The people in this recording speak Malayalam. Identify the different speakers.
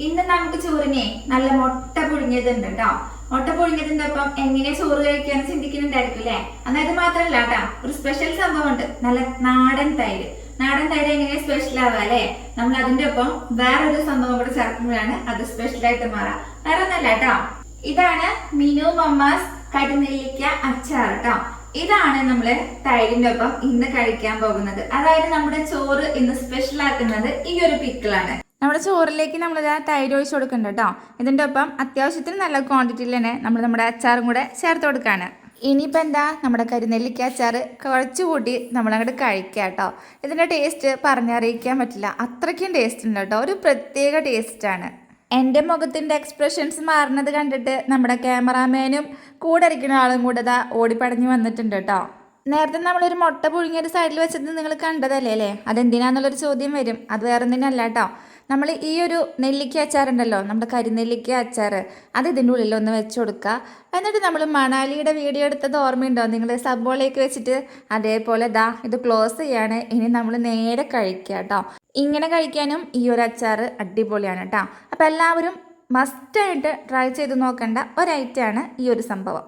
Speaker 1: ഇന്ന് നമുക്ക് ചോറിനെ നല്ല മുട്ട പുഴുങ്ങിയതുണ്ട് കേട്ടോ മുട്ട പുഴുങ്ങിയതിന്റെ ഒപ്പം എങ്ങനെ ചോറ് കഴിക്കാന്ന് ചിന്തിക്കുന്നുണ്ടായിരിക്കും അല്ലേ എന്നാൽ ഇത് മാത്രമല്ല കേട്ടോ ഒരു സ്പെഷ്യൽ സംഭവം ഉണ്ട് നല്ല നാടൻ തൈര്. നാടൻ തൈര് എങ്ങനെ സ്പെഷ്യൽ ആവാ അല്ലേ നമ്മൾ അതിന്റെ ഒപ്പം വേറൊരു സംഭവം കൂടെ ചേർക്കുമ്പോഴാണ് അത് സ്പെഷ്യൽ ആയിട്ട് മാറാം. വേറെ ഒന്നല്ല കേട്ടോ ഇതാണ് മിനു മമ്മാസ് കരിനെല്ലിക്ക അച്ചാർ കേട്ടോ ഇതാണ് നമ്മൾ തൈരിന്റെ ഒപ്പം ഇന്ന് കഴിക്കാൻ പോകുന്നത്. അതായത് നമ്മുടെ ചോറ് ഇന്ന് സ്പെഷ്യൽ ആക്കുന്നത് ഈ ഒരു പിക്കിളാണ് നമ്മുടെ ചോറിലേക്ക് നമ്മൾ തൈര് ഒഴിച്ച് കൊടുക്കുന്നുണ്ട് കേട്ടോ. ഇതിന്റെ ഒപ്പം അത്യാവശ്യത്തിന് നല്ല ക്വാണ്ടിറ്റിയിൽ തന്നെ നമ്മൾ നമ്മുടെ അച്ചാറും കൂടെ ചേർത്ത് കൊടുക്കുകയാണ് ഇനിയിപ്പോൾ എന്താ നമ്മുടെ കരിനെല്ലിക്ക അച്ചാർ കുഴച്ച് കൂട്ടി നമ്മളങ്ങോട്ട് കഴിക്കുക കേട്ടോ. ഇതിന്റെ ടേസ്റ്റ് പറഞ്ഞറിയിക്കാൻ പറ്റില്ല. അത്രയ്ക്കും ടേസ്റ്റ് ഉണ്ട് കേട്ടോ. ഒരു പ്രത്യേക ടേസ്റ്റാണ് എന്റെ മുഖത്തിന്റെ എക്സ്പ്രഷൻസ് മാറുന്നത് കണ്ടിട്ട് നമ്മുടെ ക്യാമറാമാനും കൂടെ ഇരിക്കുന്ന ആളും കൂടെ ദാ ഓടിപ്പടഞ്ഞ് വന്നിട്ടുണ്ട് കേട്ടോ. നേരത്തെ നമ്മളൊരു മുട്ട പുഴുങ്ങിയൊരു സൈഡിൽ വെച്ചത് നിങ്ങൾ കണ്ടതല്ലേ അല്ലേ? അതെന്തിനാന്നുള്ളൊരു ചോദ്യം വരും. അത് വേറെ ഒന്നിനല്ല കേട്ടോ നമ്മൾ ഈ ഒരു നെല്ലിക്ക അച്ചാറുണ്ടല്ലോ നമ്മുടെ കരിനെല്ലിക്ക അച്ചാർ അത് ഇതിന്റെ ഉള്ളിൽ ഒന്ന് വെച്ച് കൊടുക്കുക. എന്നിട്ട് നമ്മൾ മണാലിയുടെ വീഡിയോ എടുത്തത് ഓർമ്മയുണ്ടോ? നിങ്ങൾ സബോളയൊക്കെ വെച്ചിട്ട് അതേപോലെ ദാ ഇത് ക്ലോസ് ചെയ്യാണ്. ഇനി നമ്മൾ നേരെ കഴിക്കുക കേട്ടോ ഇങ്ങനെ കഴിക്കാനും ഈ ഒരു അച്ചാർ അടിപൊളിയാണ് കേട്ടോ അപ്പോൾ എല്ലാവരും മസ്റ്റായിട്ട് ട്രൈ ചെയ്ത് നോക്കേണ്ട ഒരു ഐറ്റമാണ് ഈ ഒരു സംഭവം.